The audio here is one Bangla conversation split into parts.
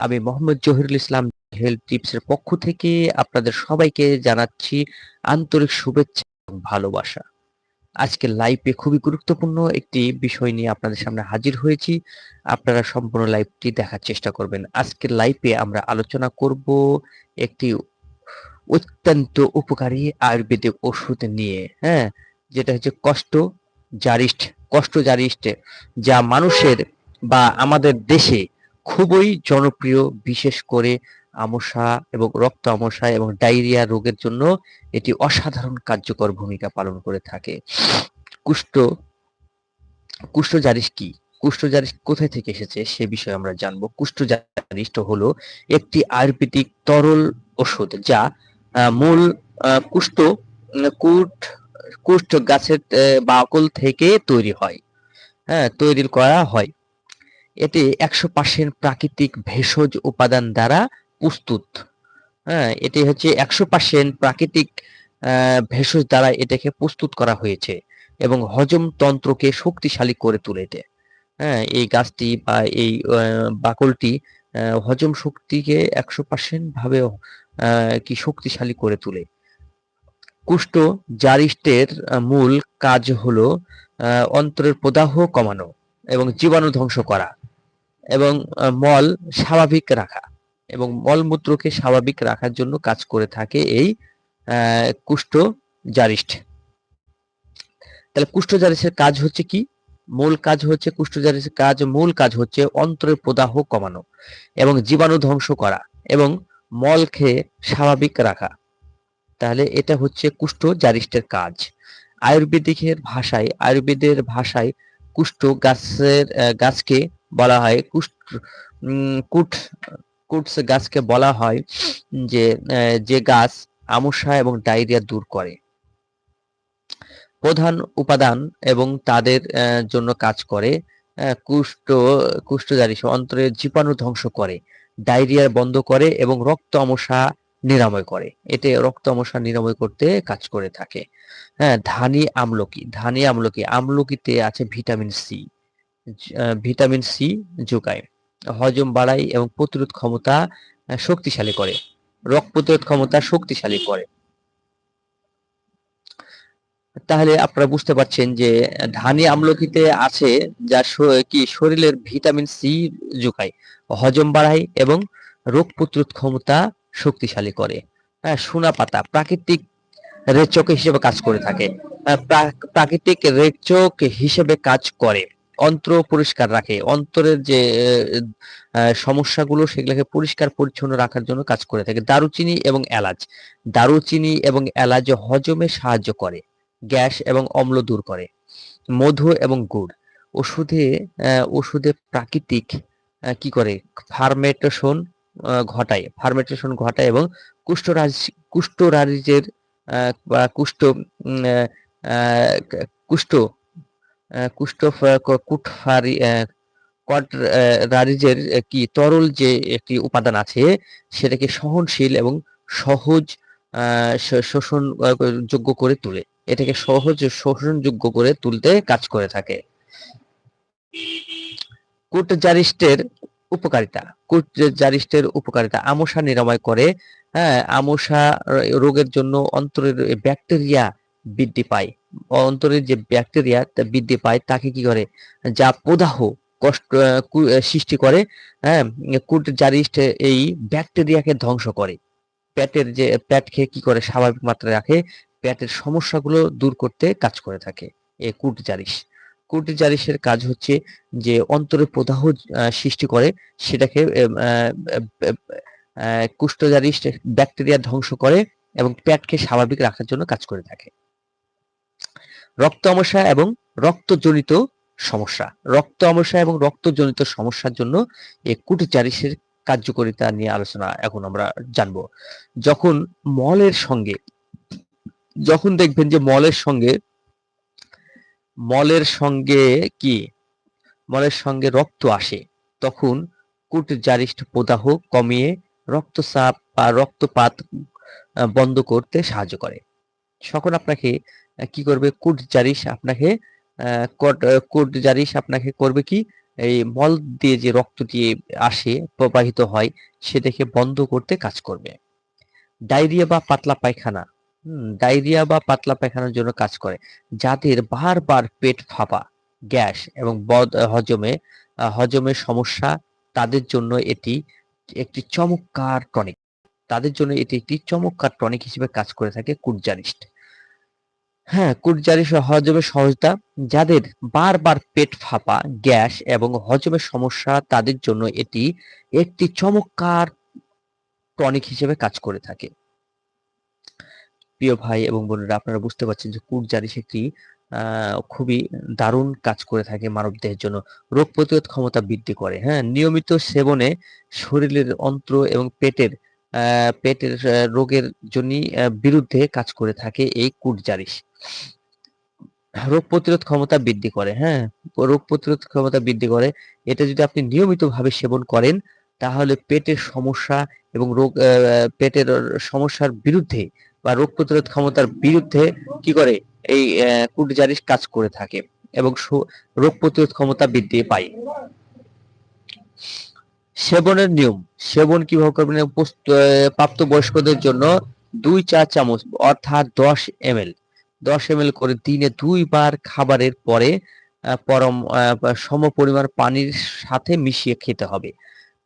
আমি মোহাম্মদ জহিরুল ইসলাম হেলথ টিপস এর পক্ষ থেকে আপনাদের সবাইকে জানাচ্ছি আন্তরিক শুভেচ্ছা এবং ভালোবাসা। আজকের লাইভে খুবই গুরুত্বপূর্ণ একটি বিষয় নিয়ে আপনাদের সামনে হাজির হয়েছি। আপনারা সম্পূর্ণ লাইভটি দেখার চেষ্টা করবেন। আজকের লাইভে আমরা আলোচনা করব একটি অত্যন্ত উপকারী আয়ুর্বেদিক ওষুধ নিয়ে হ্যাঁ যেটা হচ্ছে কষ্ট জারিস্ট কষ্ট জারিস্ট যা মানুষের বা আমাদের দেশে খুবই জনপ্রিয়, বিশেষ করে আমশা এবং রক্ত আমশা এবং ডায়রিয়া রোগের জন্য এটি অসাধারণ কার্যকর ভূমিকা পালন করে থাকে। কুষ্ঠ কুষ্ঠজারিস কি? কুষ্ঠজারিস কোথায় থেকে এসেছে সে বিষয়ে আমরা জানব। কুষ্ঠজারিষ্ট হলো একটি আয়ুর্বেদিক তরল ওষুধ যা মূল কুষ্ঠ, কুট, কুষ্ঠ গাছের বাকল থেকে তৈরি হয়। হ্যাঁ তৈরি করা হয়। এটি একশো পার্সেন্ট প্রাকৃতিক ভেষজ উপাদান দ্বারা প্রস্তুত। হ্যাঁ এটি হচ্ছে একশো পার্সেন্ট প্রাকৃতিক ভেষজ দ্বারা এটাকে প্রস্তুত করা হয়েছে এবং হজম তন্ত্রকে শক্তিশালী করে তুলেছে। হ্যাঁ এই গাছটি বা এই বাকলটি হজম শক্তিকে একশো পার্সেন্ট ভাবে কি শক্তিশালী করে তোলে। কুষ্ঠ জারিষ্টের মূল কাজ হলো অন্তরের প্রদাহ কমানো এবং জীবাণু ধ্বংস করা। এবং মল স্বাভাবিক রাখা এবং মলমূত্রকে স্বাভাবিক রাখার জন্য কাজ করে থাকে এই কুষ্ঠ জারিষ্ঠ। তাহলে কুষ্ঠ জারিষ্ঠের কাজ হচ্ছে কি? মূল কাজ হচ্ছে কুষ্ঠ জারিষ্ঠের কাজ, মূল কাজ হচ্ছে অন্তরের প্রদাহ কমানো এবং জীবাণু ধ্বংস করা এবং মল খেয়ে স্বাভাবিক রাখা। তাহলে এটা হচ্ছে কুষ্ঠ জারিষ্টের কাজ। আয়ুর্বেদিকের ভাষায়, আয়ুর্বেদের ভাষায় কুষ্ঠ গাছের গাছকে বলা হয় কুষ্ঠ কুট কুটস গাছকে বলা হয় যে যে গাছ আমশা এবং ডায়রিয়া দূর করে। প্রধান উপাদান এবং তাদের জন্য কাজ করে কুষ্ঠ, কুষ্ঠজারি অন্তরে জীবাণু ধ্বংস করে, ডায়রিয়া বন্ধ করে এবং রক্ত আমশা নিরাময় করে। এতে রক্ত আমশা নিরাময় করতে কাজ করে থাকে। হ্যাঁ ধানি আমলকি ধানি আমলকি, আমলকিতে আছে ভিটামিন সি। ভিটামিন সি যোগায়। হজম বাড়ায় এবং প্রতিরোধ ক্ষমতা শক্তিশালী করে। রোগ প্রতিরোধ ক্ষমতা শক্তিশালী করে। তাহলে আপনারা বুঝতে পারছেন যে, ধানি আমলকিতে আছে যা কি শরীরের ভিটামিন সি যোগায়। হজম বাড়ায় এবং রোগ প্রতিরোধ ক্ষমতা শক্তিশালী করে। হ্যাঁ সোনা পাতা প্রাকৃতিক রেচক হিসেবে কাজ করে থাকে। প্রাকৃতিক রেচক হিসেবে কাজ করে। অন্ত্র পরিষ্কার রাখে। অন্তরের যে সমস্যাগুলো সেগুলোকে পরিষ্কার পরিচ্ছন্ন রাখার জন্য কাজ করে থাকে। দারুচিনি এবং এলাচ। দারুচিনি এবং এলাচ হজমে সাহায্য করে, গ্যাস এবং অম্ল দূর করে, মধু এবং গুড়। ওষুধে ওষুধে প্রাকৃতিক কি করে? ফার্মেটেশন ঘটায়। ফার্মেটেশন ঘটায় এবং কুষ্ঠরাজ বা কুষ্ঠ কুষ্ঠ কুষ্ঠ কুটফারি আহ, কট আহ, রারিজের কি তরল যে একটি উপাদান আছে সেটাকে সহনশীল এবং সহজ শোষণ যোগ্য করে তোলে। এটাকে সহজ শোষণযোগ্য করে তুলতে কাজ করে থাকে। কুটজারিস্টের উপকারিতা। কুটজারিস্টের উপকারিতা। আমশা নিরাময় করে। হ্যাঁ আমশা রোগের জন্য অন্তরের ব্যাকটেরিয়া বৃদ্ধি পায়। অন্তরের যে ব্যাকটেরিয়া বৃদ্ধি পায়, তাকে কি করে? যা প্রদাহ কষ্ট সৃষ্টি করে হ্যাঁ কুট কুটজারিস্ট এই ব্যাকটেরিয়াকে ধ্বংস করে। পেটের যে পেট খেয়ে কি করে? স্বাভাবিক মাত্রায় রাখে। পেটের সমস্যাগুলো দূর করতে কাজ করে থাকে এই কুটজারিস কুটজারিসের কাজ হচ্ছে যে অন্তরে প্রদাহ সৃষ্টি করে, সেটাকে কুষ্ঠজারিস ব্যাকটেরিয়া ধ্বংস করে এবং পেটকে স্বাভাবিক রাখার জন্য কাজ করে থাকে। রক্ত আমশা এবং রক্তজনিত সমস্যা। রক্ত আমশা এবং রক্তজনিত সমস্যার জন্য এই কুটজারিসের কার্যকারিতা নিয়ে আলোচনা এখন আমরা জানব। যখন মলের সঙ্গে, যখন দেখবেন যে মলের সঙ্গে মলের সঙ্গে কি? মলের সঙ্গে রক্ত আসে, তখন কুটজারিষ্ঠ প্রদাহ কমিয়ে রক্তচাপ বা রক্তপাত বন্ধ করতে সাহায্য করে। তখন আপনাকে কি করবে? কুটজারিস আপনাকে আহ, কট- আহ, কুটজারিস আপনাকে করবে কি? এই মল দিয়ে যে রক্তটি আসে প্রবাহিত হয় সেটাকে বন্ধ করতে কাজ করবে। ডায়রিয়া বা পাতলা পায়খানা ডায়রিয়া বা পাতলা পায়খানার জন্য কাজ করে। যাদের বারবার পেট ফাঁপা গ্যাস এবং বদ হজমে হজমের সমস্যা তাদের জন্য এটি একটি চমৎকার টনিক। তাদের জন্য এটি একটি চমৎকার টনিক হিসেবে কাজ করে থাকে কুটজারিস্ট হ্যাঁ কুটজারিস্ট হজমের সহজতা যাদের বারবার পেট ফাঁপা গ্যাস এবং হজমের সমস্যা তাদের জন্য এটি একটি চমৎকার টনিক হিসেবে কাজ করে থাকে। প্রিয় ভাই এবং বোনেরা আপনারা বুঝতে পারছেন যে কুটজারিস একটি আহ, খুবই দারুণ কাজ করে থাকে মানব দেহের জন্য। রোগ প্রতিরোধ ক্ষমতা বৃদ্ধি করে হ্যাঁ নিয়মিত সেবনে শরীরের অন্ত্র এবং পেটের পেটের রোগের জন্য বিরুদ্ধে কাজ করে থাকে এই কুটজারিস রোগ প্রতিরোধ ক্ষমতা বৃদ্ধি করে হ্যাঁ? রোগ প্রতিরোধ ক্ষমতা বৃদ্ধি করে। এটা যদি আপনি নিয়মিতভাবে সেবন করেন তাহলে পেটের সমস্যা এবং রোগ পেটের সমস্যার বিরুদ্ধে বা রোগ প্রতিরোধ ক্ষমতার বিরুদ্ধে কি করে? এই আহ, কুটজারিস কাজ করে থাকে এবং রোগ প্রতিরোধ ক্ষমতা বৃদ্ধি পায়। সেবনের নিয়ম। সেবন কীভাবে করবেন? আহ, প্রাপ্তবয়স্কদের জন্য দুই চা চামচ অর্থাৎ দশ এমএল। দশ এমএল করে দিনে দুইবার খাবারের পরে পরম সম পরিমাণ পানির সাথে মিশিয়ে খেতে হবে।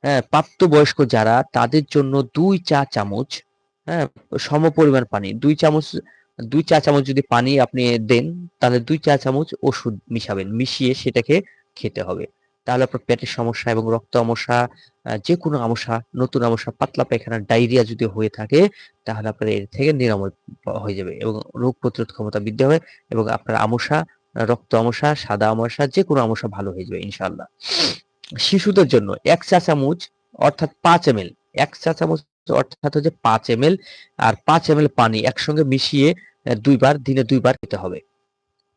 হ্যাঁ প্রাপ্তবয়স্ক যারা তাদের জন্য দুই চা চামচ হ্যাঁ সম পরিমাণ পানি। দুই চামচ দুই চা চামচ যদি পানি আপনি দেন তাহলে দুই চা চামচ ওষুধ মিশাবেন। মিশিয়ে সেটাকে খেতে হবে। তাহলে আপনার পেটের সমস্যা এবং রক্ত আমসা যে কোনো আমসা, নতুন আমসা, পাতলা পায়খানা ডায়রিয়া যদি হয়ে থাকে, তাহলে আপনার এর থেকে নিরাময় হয়ে যাবে এবং রোগ প্রতিরোধ ক্ষমতা বৃদ্ধি হবে এবং আপনার আমসা রক্ত আমসা, সাদা আমসা যে কোনো আমসা ভালো হয়ে যাবে, ইনশাআল্লাহ। শিশুদের জন্য এক চা চামচ, অর্থাৎ পাঁচ এম এল, এক চা চামচ অর্থাৎ হচ্ছে পাঁচ এম আর পাঁচ এম পানি একসঙ্গে মিশিয়ে দুইবার, দিনে দুইবার খেতে হবে।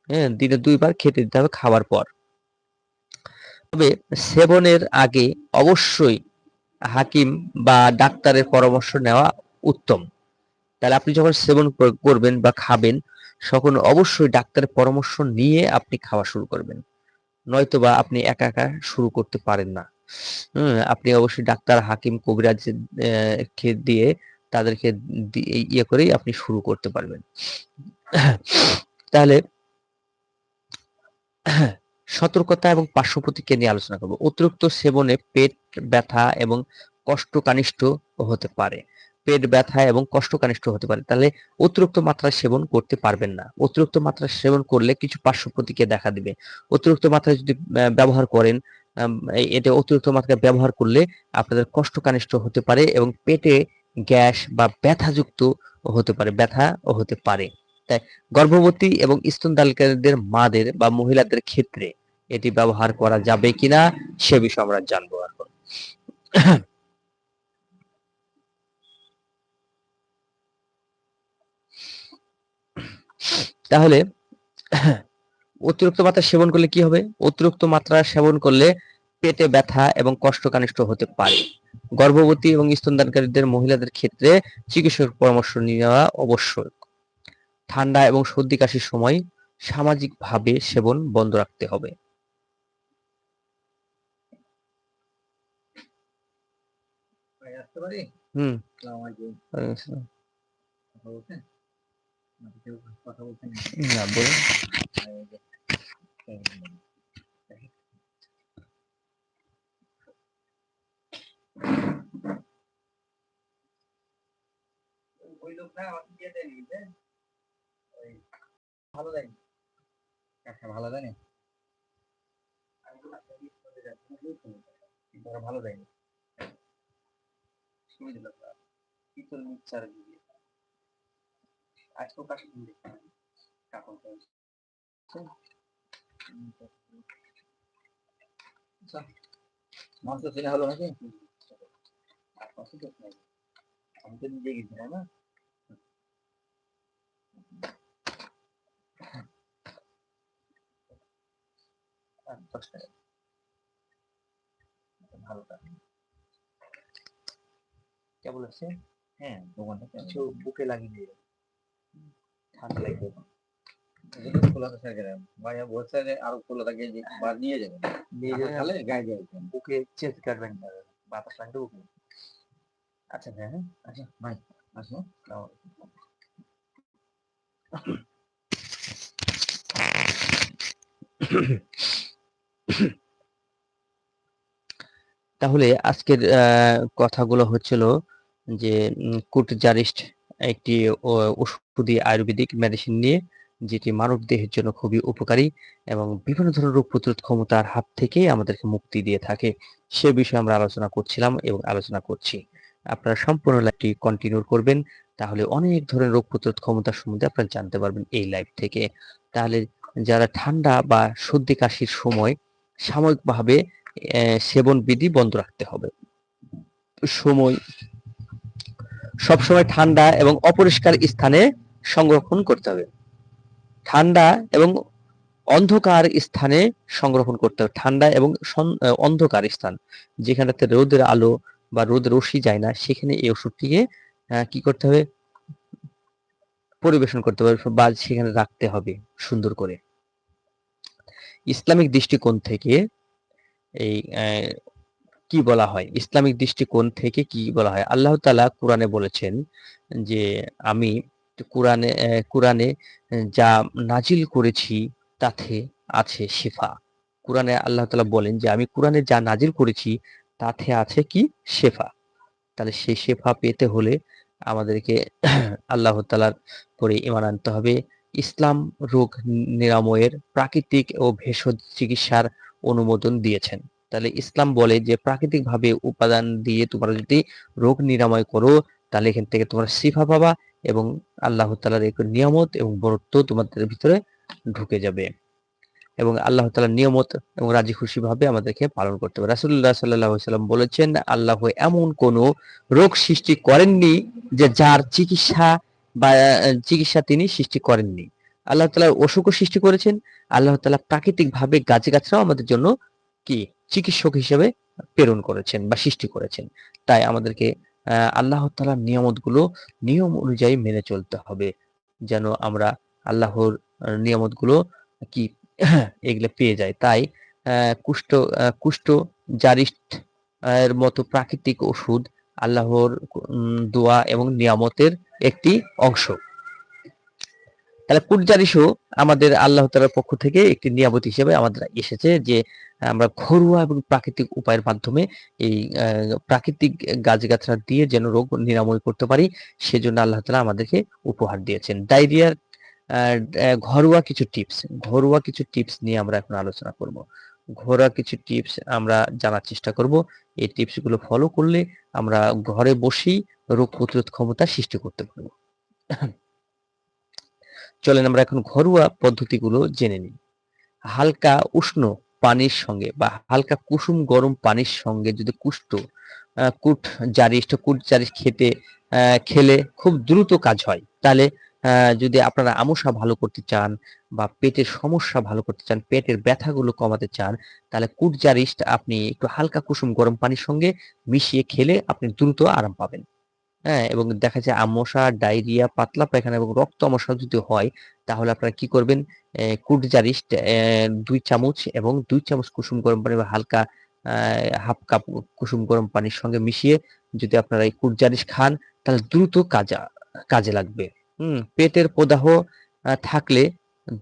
হ্যাঁ দিনে দুইবার খেতে দিতে হবে খাওয়ার পর। তবে সেবনের আগে অবশ্যই হাকিম বা ডাক্তারের পরামর্শ নেওয়া উত্তম। তাহলে আপনি যখন সেবন কর- করবেন বা খাবেন, তখন অবশ্যই ডাক্তারের পরামর্শ নিয়ে আপনি খাওয়া শুরু করবেন। নয়তো বা আপনি একা একা শুরু করতে পারেন না। আপনি অবশ্যই ডাক্তার, হাকিম, কবিরাজ দিয়ে তাদেরকে ইয়ে করেই আপনি শুরু করতে পারবেন। তাহলে সতর্কতা এবং পার্শ্ব প্রতিক্রিয়া নিয়ে আলোচনা করব। অতিরিক্ত সেবনে পেট ব্যথা এবং কষ্টকানিষ্ঠ হতে পারে। পেট ব্যথা এবং কষ্টকানিষ্ঠ হতে পারে। তাহলে অতিরিক্ত মাত্রায় সেবন করতে পারবেন না। অতিরিক্ত মাত্রায় সেবন করলে কিছু পার্শ্ব প্রতিক্রিয়া দেখা দিবে। অতিরিক্ত মাত্রায় যদি ব্যবহার করেন এটা অতিরিক্ত মাত্রায় ব্যবহার করলে আপনাদের কষ্টকানিষ্ঠ হতে পারে এবং পেটে গ্যাস বা ব্যথাযুক্ত হতে পারে, ব্যথা হতে পারে। তাই গর্ভবতী এবং স্তনদানকারীদের মাদের বা মহিলাদের ক্ষেত্রে এটি ব্যবহার করা যাবে কিনা সে বিষয়ে আমরা জানব এখন। তাহলে অতিরিক্ত মাত্রা সেবন করলে কি হবে? অতিরিক্ত মাত্রা সেবন করলে পেটে ব্যথা এবং কষ্টকানিষ্ঠ হতে পারে। গর্ভবতী এবং স্তনদানকারীদের মহিলাদের ক্ষেত্রে চিকিৎসক পরামর্শ নেওয়া অবশ্যই। ঠান্ডা এবং সর্দি কাশির সময় সামাজিকভাবে সেবন বন্ধ রাখতে হবে। হুম। না বলুন। ওই লোক না আমাকে দিয়ে ভালো দেয়নি আচ্ছা ভালো দেয়নি আমি তো আপনাকে বলে যাচ্ছি না, ভালো দেয়নি শুনে আচ্ছা আমি তো নিজে গেছি তাই না আর দশ টাকা কেমন আছে হ্যাঁ বুকে লাগিয়ে দিয়ে ঠান্ডা লাগবে যদি খোলা তো স্যার ভাইয়া বলছে যে থাকে নিয়ে যাবেন নিয়ে আপনার যাবে। খালে গায়ে দিয়ে আসবেন বুকে চেঞ্জ কাটবেন বাতাস লাগবে আচ্ছা হ্যাঁ হ্যাঁ আচ্ছা ভাই, আসো। নাও। তাহলে আজকের কথাগুলো হচ্ছিল যে কুট জারিস্ট একটি ওষুধি আয়ুর্বেদিক মেডিসিন নিয়ে, যেটি মানব দেহের জন্য খুবই উপকারী এবং বিভিন্ন ধরনের রোগ প্রতিরোধ ক্ষমতার হাত থেকে আমাদেরকে মুক্তি দিয়ে থাকে। সে বিষয়ে আমরা আলোচনা করছিলাম এবং আলোচনা করছি। আপনারা সম্পূর্ণ লাইভটি কন্টিনিউ করবেন, তাহলে অনেক ধরনের রোগ প্রতিরোধ ক্ষমতা সম্বন্ধে আপনারা জানতে পারবেন এই লাইভ থেকে। তাহলে যারা ঠান্ডা বা সর্দি কাশির সময় সাময়িকভাবে সেবন বিধি বন্ধ রাখতে হবে। সময়, সবসময় ঠান্ডা এবং অপরিষ্কার স্থানে সংরক্ষণ করতে হবে। ঠান্ডা এবং অন্ধকার স্থানে সংরক্ষণ করতে হবে। ঠান্ডা এবং অন্ধকার স্থান, যেখানেতে রোদের আলো বা রোদের রশ্মি যায় না, সেখানে এই ওষুধটিকে কি করতে হবে? পরিবেশন করতে হবে বা সেখানে রাখতে হবে সুন্দর করে। ইসলামিক দৃষ্টিকোণ থেকে এই কি বলা হয়? ইসলামিক দৃষ্টিকোণ থেকে কি বলা হয়? আল্লাহ তালা কোরআনে বলেছেন যে, আমি কোরআনে কোরআনে যা নাজিল করেছি তাতে আছে শিফা। কোরআনে আল্লাহ তালা বলেন যে, আমি কোরআনে যা নাজিল করেছি তাতে আছে কি? শেফা। তাহলে সেই শেফা পেতে হলে আমাদেরকে আল্লাহ তাআলার পরে ইমান আনতে হবে। ইসলাম রোগ নিরাময়ের প্রাকৃতিক ও ভেষজ চিকিৎসার অনুমোদন দিয়েছেন। তাহলে ইসলাম বলে যে প্রাকৃতিক ভাবে উপাদান দিয়ে তোমরা যদি রোগ নিরাময় করো, তাহলে এখান থেকে তোমরা শিফা পাবা এবং আল্লাহ তালার এক নিয়ামত এবং বরত্ব তোমাদের ভিতরে ঢুকে যাবে। এবং আল্লাহ তালার নিয়মত এবং রাজি খুশি ভাবে আমাদেরকে পালন করতে হবে। রাসুল্লাহ সাল্লাহ সাল্লাম বলেছেন, আল্লাহ এমন কোন রোগ সৃষ্টি করেননি যে যার চিকিৎসা বা চিকিৎসা তিনি সৃষ্টি করেননি। আল্লাহ তালা অসুখও সৃষ্টি করেছেন। আল্লাহ তালা প্রাকৃতিক ভাবে গাছে গাছরাও আমাদের জন্য কি? চিকিৎসক হিসেবে প্রেরণ করেছেন বা সৃষ্টি করেছেন। তাই আমাদেরকে আল্লাহ তালার নিয়ামতগুলো নিয়ম অনুযায়ী মেনে চলতে হবে। যেন আমরা আল্লাহর নিয়ামতগুলো কি এগুলো পেয়ে যাই। তাই কুষ্ঠ কুষ্ঠ জারিস্ট এর মতো প্রাকৃতিক ওষুধ আল্লাহর দোয়া এবং নিয়ামতের একটি অংশ। তাহলে কুটজারিসও আমাদের আল্লাহ তালার পক্ষ থেকে একটি নিয়ামত হিসেবে আমাদের এসেছে যে, আমরা ঘরোয়া এবং প্রাকৃতিক উপায়ের মাধ্যমে এই প্রাকৃতিক গাছগাছরা দিয়ে যেন রোগ নিরাময় করতে পারি, সেজন্য আল্লাহ তালা আমাদেরকে উপহার দিয়েছেন। ডায়রিয়ার ঘরোয়া কিছু টিপস, ঘরোয়া কিছু টিপস নিয়ে আমরা এখন আলোচনা করব। ঘরোয়া কিছু টিপস আমরা জানার চেষ্টা করব। এই টিপসগুলো ফলো করলে আমরা ঘরে বসেই রোগ প্রতিরোধ ক্ষমতা সৃষ্টি করতে পারব। চলেন আমরা এখন ঘরোয়া পদ্ধতিগুলো জেনে নিই। হালকা উষ্ণ পানির সঙ্গে বা হালকা কুসুম গরম পানির সঙ্গে যদি কুষ্ঠ কুট জারিস কুট জারিস খেতে খেলে খুব দ্রুত কাজ হয়, তাহলে যদি আপনারা আমসা ভালো করতে চান বা পেটের সমস্যা ভালো করতে চান, পেটের ব্যথাগুলো কমাতে চান, তাহলে কুট জারিস্ট আপনি একটু হালকা কুসুম গরম পানির সঙ্গে মিশিয়ে খেলে আপনি দ্রুত আরাম পাবেন। হ্যাঁ এবং দেখা যায় আমসা ডায়রিয়া, পাতলা পায়খানা এবং রক্ত আমসা যদি হয়, তাহলে আপনারা কি করবেন? কুট জারিস্ট দুই চামচ এবং দুই চামচ কুসুম গরম পানি বা হালকা হাফ কাপ কুসুম গরম পানির সঙ্গে মিশিয়ে যদি আপনারা এই কুট জারিস খান, তাহলে দ্রুত কাজা, কাজে লাগবে। হুম, পেটের প্রদাহ থাকলে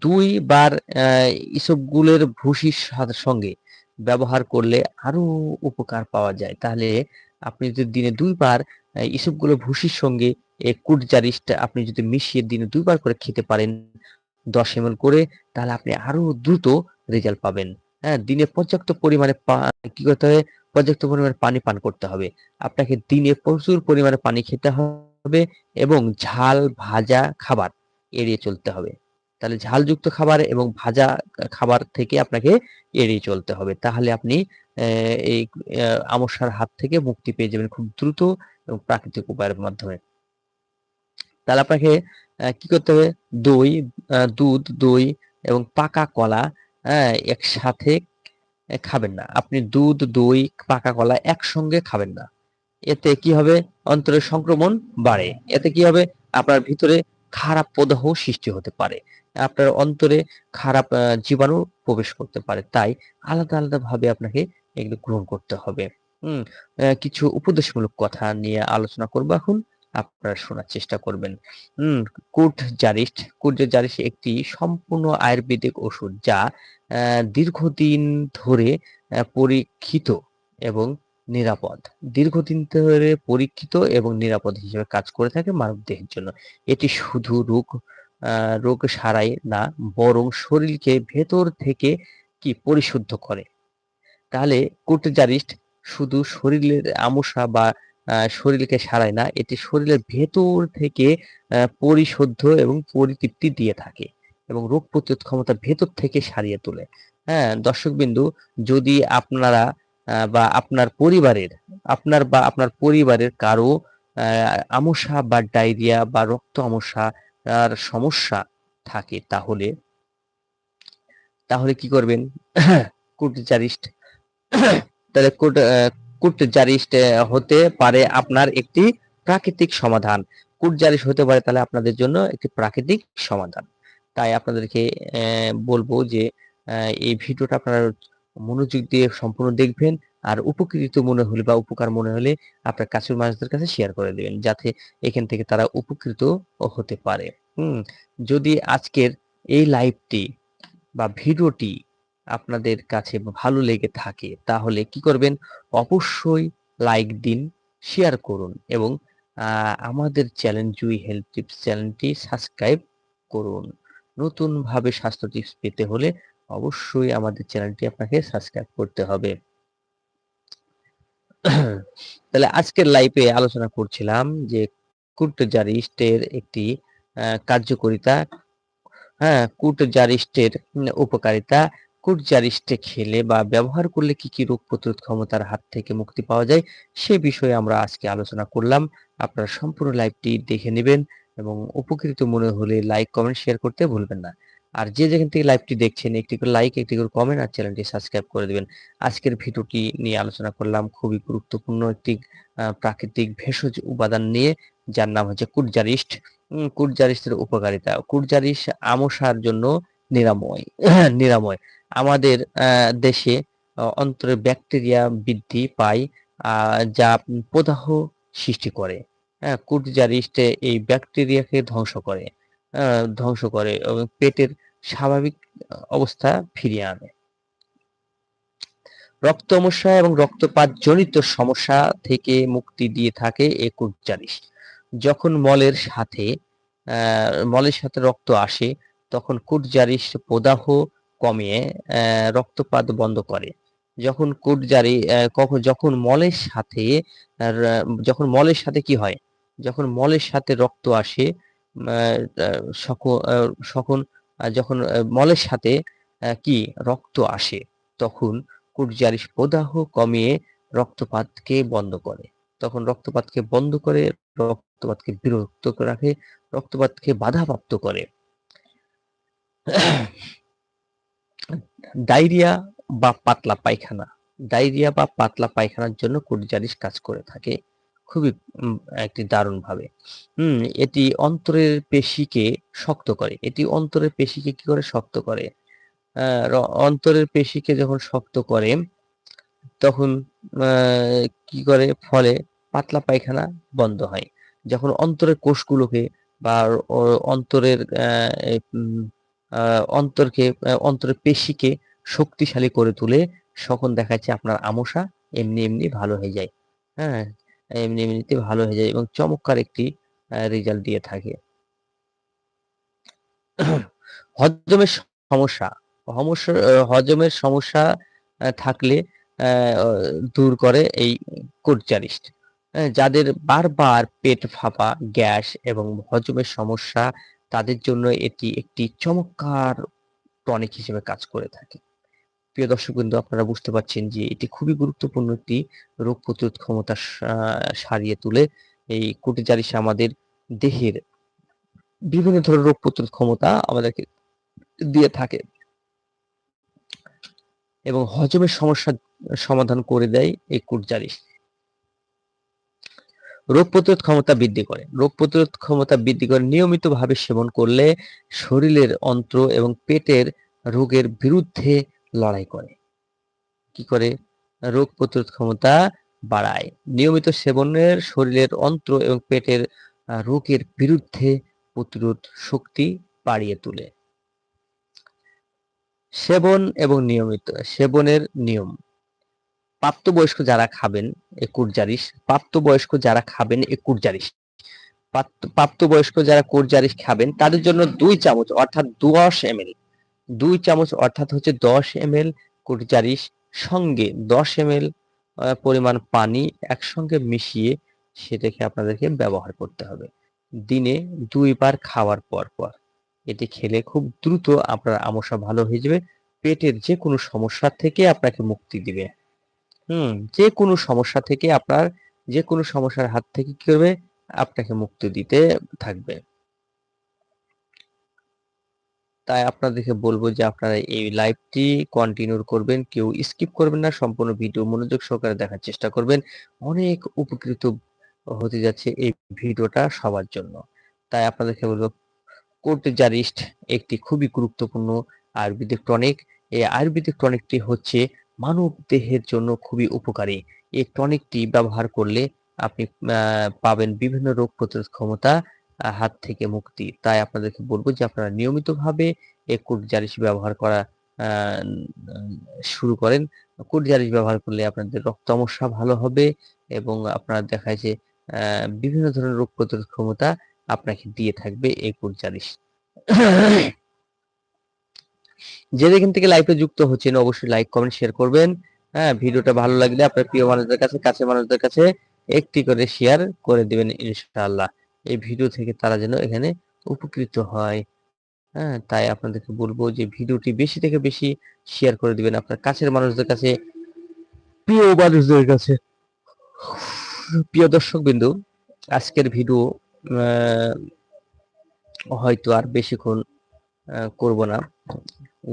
দুইবার ইসবগুলের ভুসির সঙ্গে ব্যবহার করলে আরও উপকার পাওয়া যায়। তাহলে আপনি যদি দিনে দুইবার ইসবগুলো ভুসির সঙ্গে এই কুট জারিসটা আপনি যদি মিশিয়ে দিনে দুইবার করে খেতে পারেন দশ এম করে, তাহলে আপনি আরও দ্রুত রেজাল্ট পাবেন। হ্যাঁ দিনে পর্যাপ্ত পরিমাণে কি করতে হবে? পর্যাপ্ত পরিমাণে পানি পান করতে হবে। আপনাকে দিনে প্রচুর পরিমাণে পানি খেতে হবে এবং ঝাল ভাজা খাবার এড়িয়ে চলতে হবে। তাহলে ঝালযুক্ত খাবার এবং ভাজা খাবার থেকে আপনাকে এড়িয়ে চলতে হবে। তাহলে আপনি এই আমস্যার হাত থেকে মুক্তি পেয়ে যাবেন খুব দ্রুত এবং প্রাকৃতিক উপায়ের মাধ্যমে। তাহলে আপনাকে কি করতে হবে? দই দুধ, দই এবং পাকা কলা একসাথে খাবেন না। আপনি দুধ, দই, পাকা কলা একসঙ্গে খাবেন না। এতে কি হবে? অন্তরের সংক্রমণ বাড়ে। এতে কি হবে? আপনার ভিতরে খারাপ প্রদাহ সৃষ্টি হতে পারে। আপনার অন্তরে খারাপ জীবাণু প্রবেশ করতে পারে। তাই আলাদা আলাদা ভাবে আপনাকে এগুলো গ্রহণ করতে হবে। হুম কিছু উপদেশমূলক কথা নিয়ে আলোচনা করব এখন। আপনারা শোনার চেষ্টা করবেন। হম কুট জারিস্ট। কুট জারিস্ট একটি সম্পূর্ণ আয়ুর্বেদিক ওষুধ যা দীর্ঘদিন ধরে পরীক্ষিত এবং নিরাপদ। দীর্ঘদিন ধরে পরীক্ষিত এবং নিরাপদ হিসেবে কাজ করে থাকে মানব দেহের জন্য। এটি শুধু রোগ রোগ সারাই না, বরং শরীরকে ভেতর থেকে কি পরিশুদ্ধ করে। তাহলে কুটজারিস্ট শুধু শরীরের আমসা বা শরীরকে সারায় না, এটি শরীরের ভেতর থেকে পরিশুদ্ধ এবং পরিতৃপ্তি দিয়ে থাকে এবং রোগ প্রতিরোধ ক্ষমতা ভেতর থেকে সারিয়ে তোলে। হ্যাঁ দর্শকবিন্দু, যদি আপনারা বা আপনার পরিবারের আপনার বা আপনার পরিবারের কারও আমসা বা ডায়রিয়া বা রক্ত আমসা সমস্যা থাকে তাহলে তাহলে কি করবেন? কুটজারিস্ট তাহলে কুট আহ, কুটজারিস্ট হতে পারে আপনার একটি প্রাকৃতিক সমাধান। কুটজারিস্ট হতে পারে তাহলে আপনাদের জন্য একটি প্রাকৃতিক সমাধান। তাই আপনাদেরকে বলব যে এই ভিডিওটা আপনারা মনোযোগ দিয়ে সম্পূর্ণ দেখবেন আর উপকৃত মনে হলে বা উপকার মনে হলে আপনার কাছের মানুষদের কাছে শেয়ার করে দেবেন যাতে এখান থেকে তারা উপকৃত হতে পারে। হুম, যদি আজকের এই লাইভটি বা ভিডিওটি আপনাদের কাছে ভালো লেগে থাকে তাহলে কি করবেন? অবশ্যই লাইক দিন শেয়ার করুন এবং আমাদের চ্যানেল জুই হেলথ টিপস চ্যানেলটি সাবস্ক্রাইব করুন। নতুন ভাবে স্বাস্থ্য টিপস পেতে হলে অবশ্যই আমাদের চ্যানেলটি আপনাকে সাবস্ক্রাইব করতে হবে। তাহলে আজকের লাইভে আলোচনা করছিলাম যে কুট জারিস্টের একটি কার্যকারিতা হ্যাঁ কুট জারিস্টের উপকারিতা। কুট জারিস্টে খেলে বা ব্যবহার করলে কি কি রোগ প্রতিরোধ ক্ষমতার হাত থেকে মুক্তি পাওয়া যায়, সে বিষয়ে আমরা আজকে আলোচনা করলাম। আপনারা সম্পূর্ণ লাইভটি দেখে নেবেন এবং উপকৃত মনে হলে লাইক কমেন্ট শেয়ার করতে ভুলবেন না। আর যে যেখান থেকে লাইভটি দেখছেন, একটি করে লাইক একটি করে কমেন্ট আর চ্যানেলটি সাবস্ক্রাইব করে দেবেন। আজকের ভিডিওটি নিয়ে আলোচনা করলাম খুবই গুরুত্বপূর্ণ একটি প্রাকৃতিক ভেষজ উপাদান নিয়ে, যার নাম হচ্ছে কুটজারিস্ট কুটজারিস্টের উপকারিতা। কুটজারিস আমসার জন্য নিরাময় নিরাময়। আমাদের দেশে অন্তরে ব্যাকটেরিয়া বৃদ্ধি পায় যা প্রদাহ সৃষ্টি করে। হ্যাঁ কুটজারিস্ট এই ব্যাকটেরিয়াকে ধ্বংস করে। ধ্বংস করে এবং পেটের স্বাভাবিক অবস্থা ফিরিয়ে আনে। রক্ত সমস্যা এবং রক্তপাত জনিত সমস্যা থেকে মুক্তি দিয়ে থাকে কুটজারিস যখন মলের সাথে মলের সাথে রক্ত আসে তখন কুটজারিস প্রদাহ কমিয়ে রক্তপাত বন্ধ করে। যখন কুটজারি কখন যখন মলের সাথে যখন মলের সাথে কি হয়? যখন মলের সাথে রক্ত আসে উম, যখন মলের সাথে কি রক্ত আসে, তখন কুটজারিস প্রদাহ কমিয়ে রক্তপাতকে বন্ধ করে। তখন রক্তপাতকে বন্ধ করে, রক্তপাতকে বিরক্ত রাখে, রক্তপাতকে বাধাপ্রাপ্ত করে। ডায়রিয়া বা পাতলা পায়খানা। ডায়রিয়া বা পাতলা পায়খানার জন্য কুটজারিস কাজ করে থাকে। খুবই একটি দারুণ ভাবে হুম, এটি অন্তরের পেশিকে শক্ত করে। এটি অন্তরের পেশিকে কি করে? শক্ত করে। অন্তরের পেশিকে যখন শক্ত করে, তখন কি করে? ফলে পাতলা পায়খানা বন্ধ হয়। যখন অন্তরের কোষগুলোকে বা অন্তরের অন্তরকে অন্তরের পেশিকে শক্তিশালী করে তুলে, তখন দেখা যাচ্ছে আপনার আমসা এমনি এমনি ভালো হয়ে যায়। হ্যাঁ এমনি এমনিতে ভালো হয়ে যায় এবং চমৎকার একটি রেজাল্ট দিয়ে থাকে। হজমের সমস্যা হজমের সমস্যা থাকলে দূর করে এই কোটচারিস্ট যাদের বারবার পেট ফাঁপা, গ্যাস এবং হজমের সমস্যা, তাদের জন্য এটি একটি চমৎকার টনিক হিসেবে কাজ করে থাকে। প্রিয় দর্শক বিন্দু আপনারা বুঝতে পারছেন যে এটি খুবই গুরুত্বপূর্ণ একটি রোগ প্রতিরোধ ক্ষমতা সারিয়ে তুলে এই কোটিচারিস আমাদের দেহের বিভিন্ন ধরনের রোগ প্রতিরোধ ক্ষমতা আমাদেরকে দিয়ে থাকে এবং হজমের সমস্যা সমাধান করে দেয় এই কুটজারিস রোগ প্রতিরোধ ক্ষমতা বৃদ্ধি করে। রোগ প্রতিরোধ ক্ষমতা বৃদ্ধি করে নিয়মিতভাবে সেবন করলে শরীরের অন্ত্র এবং পেটের রোগের বিরুদ্ধে লড়াই করে। কি করে? রোগ প্রতিরোধ ক্ষমতা বাড়ায়। নিয়মিত সেবনের শরীরের অন্ত্র এবং পেটের রোগের বিরুদ্ধে প্রতিরোধ শক্তি বাড়িয়ে তোলে। সেবন এবং নিয়মিত, সেবনের নিয়ম। প্রাপ্তবয়স্ক যারা খাবেন, একুট জারিস প্রাপ্তবয়স্ক যারা খাবেন, একুট জারিস প্রাপ্ত- প্রাপ্তবয়স্ক যারা জারিস খাবেন, তাদের জন্য দুই চামচ, অর্থাৎ দশ এম দুই চামচ অর্থাৎ হচ্ছে দশ এম এল কোট সঙ্গে দশ এম এল পরিমাণ পানি একসঙ্গে মিশিয়ে সেটাকে আপনাদেরকে ব্যবহার করতে হবে। দিনে দুইবার খাওয়ার পর পর। এটি খেলে খুব দ্রুত আপনার আমসা ভালো হয়ে যাবে, পেটের যে কোনো সমস্যা থেকে আপনাকে মুক্তি দিবে। হুম, যে কোনো সমস্যা থেকে আপনার, যে কোনো সমস্যার হাত থেকে কি করবে? আপনাকে মুক্তি দিতে থাকবে। তাই আপনাদেরকে বলব যে আপনারা এই লাইভটি কন্টিনিউ করবেন, কেউ স্কিপ করবেন না, সম্পূর্ণ ভিডিও মনোযোগ সহকারে দেখার চেষ্টা করবেন। অনেক উপকৃত হতে যাচ্ছে এই ভিডিওটা সবার জন্য। তাই আপনাদেরকে বলব কোর্টেজারিস্ট একটি খুবই গুরুত্বপূর্ণ আয়ুর্বেদিক টনিক এই আয়ুর্বেদিক টনিকটি হচ্ছে মানব দেহের জন্য খুবই উপকারী। এই টনিকটি ব্যবহার করলে আপনি পাবেন বিভিন্ন রোগ প্রতিরোধ ক্ষমতা হাত থেকে মুক্তি। তাই আপনাদেরকে বলব যে, আপনারা নিয়মিতভাবে এই কোর্টজারিস ব্যবহার করা শুরু করেন। কোর্টজারিস ব্যবহার করলে আপনাদের রক্ত সমস্যা ভালো হবে এবং আপনার দেখা যায় যে বিভিন্ন ধরনের রোগ প্রতিরোধ ক্ষমতা আপনাকে দিয়ে থাকবে এই কোর্টজারিস যে যেখান থেকে লাইভে যুক্ত হচ্ছেন, অবশ্যই লাইক কমেন্ট শেয়ার করবেন। হ্যাঁ ভিডিওটা ভালো লাগলে আপনার প্রিয় মানুষদের কাছে, কাছের মানুষদের কাছে একটি করে শেয়ার করে দিবেন ইনশাআল্লাহ। এই ভিডিও থেকে তারা যেন এখানে উপকৃত হয়। হ্যাঁ তাই আপনাদেরকে বলব যে ভিডিওটি বেশি থেকে বেশি শেয়ার করে দিবেন আপনার কাছের মানুষদের কাছে, প্রিয় মানুষদের কাছে। প্রিয় দর্শক বিন্দু আজকের ভিডিও হয়তো আর বেশিক্ষণ করব না।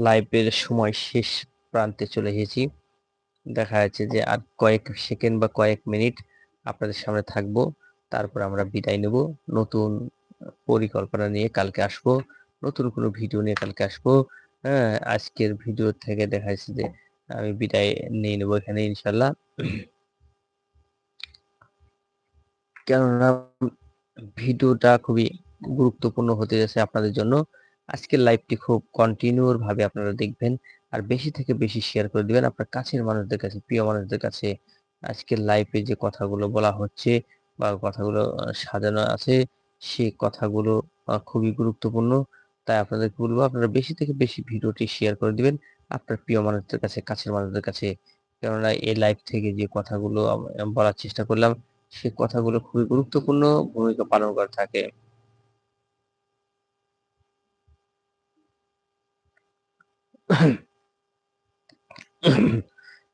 লাইভের সময় শেষ প্রান্তে চলে এসেছি। দেখা যাচ্ছে যে আর কয়েক সেকেন্ড বা কয়েক মিনিট আপনাদের সামনে থাকব। তারপর আমরা বিদায় নেব। নতুন পরিকল্পনা নিয়ে কালকে আসব। নতুন কোনো ভিডিও নিয়ে কালকে আসব। হ্যাঁ আজকের ভিডিও থেকে দেখা যাচ্ছে যে আমি বিদায় নিয়ে নেব এখানে, ইনশাল্লাহ। কেননা ভিডিওটা খুবই গুরুত্বপূর্ণ হতে যাচ্ছে আপনাদের জন্য। আজকের লাইভটি খুব কন্টিনিউর ভাবে আপনারা দেখবেন। আর বেশি থেকে বেশি শেয়ার করে দিবেন আপনার কাছের মানুষদের কাছে, প্রিয় মানুষদের কাছে। আজকের লাইভে যে কথাগুলো বলা হচ্ছে বা কথাগুলো সাজানো আছে সেই কথাগুলো খুবই গুরুত্বপূর্ণ। তাই আপনাদেরকে বলব, আপনারা বেশি থেকে বেশি ভিডিওটি শেয়ার করে দিবেন আপনার প্রিয় মানুষদের কাছে, কাছের মানুষদের কাছে। কেননা এই লাইভ থেকে যে কথাগুলো বলার চেষ্টা করলাম, সে কথাগুলো খুবই গুরুত্বপূর্ণ, ভূমিকা পালন করে থাকে।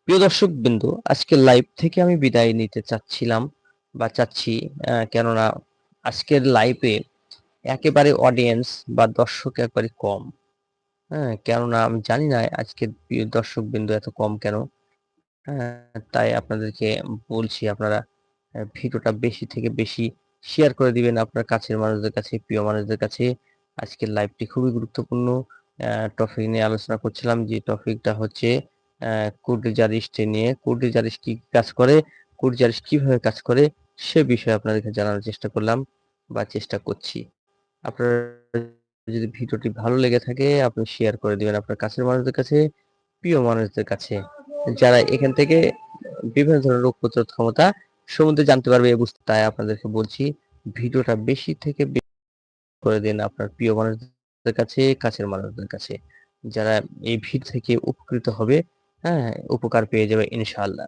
প্রিয় দর্শক বিন্দু আজকে লাইভ থেকে আমি বিদায় নিতে চাচ্ছিলাম। বা চাচ্ছি কেননা আজকের লাইভে একেবারে অডিয়েন্স বা দর্শক একবারে কম। হ্যাঁ কেননা আমি জানি না প্রিয় দর্শক বিন্দু এত কম কেন। হ্যাঁ তাই আপনাদেরকে বলছি আপনারা ভিডিওটা বেশি থেকে বেশি শেয়ার করে দিবেন আপনার কাছের মানুষদের কাছে, প্রিয় মানুষদের কাছে। আজকের লাইভটি খুবই গুরুত্বপূর্ণ। টপিক নিয়ে আলোচনা করছিলাম যে টপিকটা হচ্ছে কুর্ডিজারিস্ট নিয়ে। কুর্ডিজারিস কি কি কাজ করে? কুর্ডিজারিস কীভাবে কাজ করে সে বিষয়ে আপনাদেরকে জানানোর চেষ্টা করলাম বা চেষ্টা করছি। আপনার যদি ভিডিওটি ভালো লেগে থাকে, আপনি শেয়ার করে দিবেন আপনার কাছের মানুষদের কাছে, প্রিয় মানুষদের কাছে। যারা এখান থেকে বিভিন্ন ধরনের রোগ প্রতিরোধ ক্ষমতা সম্বন্ধে জানতে পারবে বুঝতে, তাই আপনাদেরকে বলছি, ভিডিওটা বেশি থেকে করে দিন আপনার প্রিয় মানুষদের কাছে, কাছের মানুষদের কাছে। যারা এই ভিড় থেকে উপকৃত হবে হ্যাঁ উপকার পেয়ে যাবে ইনশাআল্লাহ।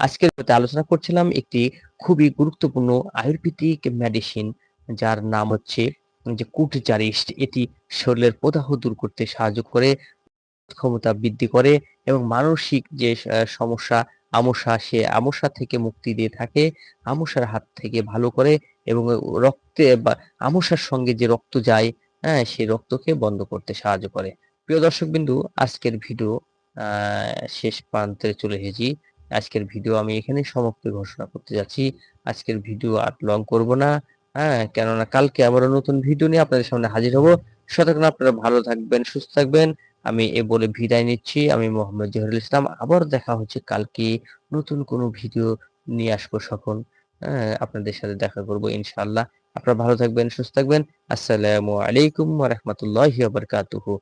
আজকের আলোচনা করছিলাম একটি খুবই গুরুত্বপূর্ণ আয়ুর্বেদিক মেডিসিন যার নাম হচ্ছে যে কুটজারিস্ট এটি শরীরের প্রদাহ দূর করতে সাহায্য করে, ক্ষমতা বৃদ্ধি করে এবং মানসিক যে সমস্যা, আমসা, সে আমসা থেকে মুক্তি দিয়ে থাকে, আমসার হাত থেকে ভালো করে এবং রক্তে বা আমসার সঙ্গে যে রক্ত যায় হ্যাঁ সেই রক্তকে বন্ধ করতে সাহায্য করে। প্রিয় দর্শক বিন্দু আজকের ভিডিও শেষ প্রান্তে চলে এসেছি। আজকের ভিডিও আমি এখানে সমাপ্তি ঘোষণা করতে যাচ্ছি। আজকের ভিডিও আর লং করব না। হ্যাঁ কেননা কালকে আবারও নতুন ভিডিও নিয়ে আপনাদের সামনে হাজির হব। ততক্ষণ আপনারা ভালো থাকবেন, সুস্থ থাকবেন। আমি এ বলে বিদায় নিচ্ছি। আমি মোহাম্মদ জহিরুল ইসলাম। আবার দেখা হচ্ছে কালকে নতুন কোনো ভিডিও নিয়ে আসব সকল। হ্যাঁ আপনাদের সাথে দেখা করব ইনশাআল্লাহ। আপনারা ভালো থাকবেন, সুস্থ থাকবেন। আসসালামু আলাইকুম ওয়া রাহমাতুল্লাহি ওয়া বারাকাতুহু।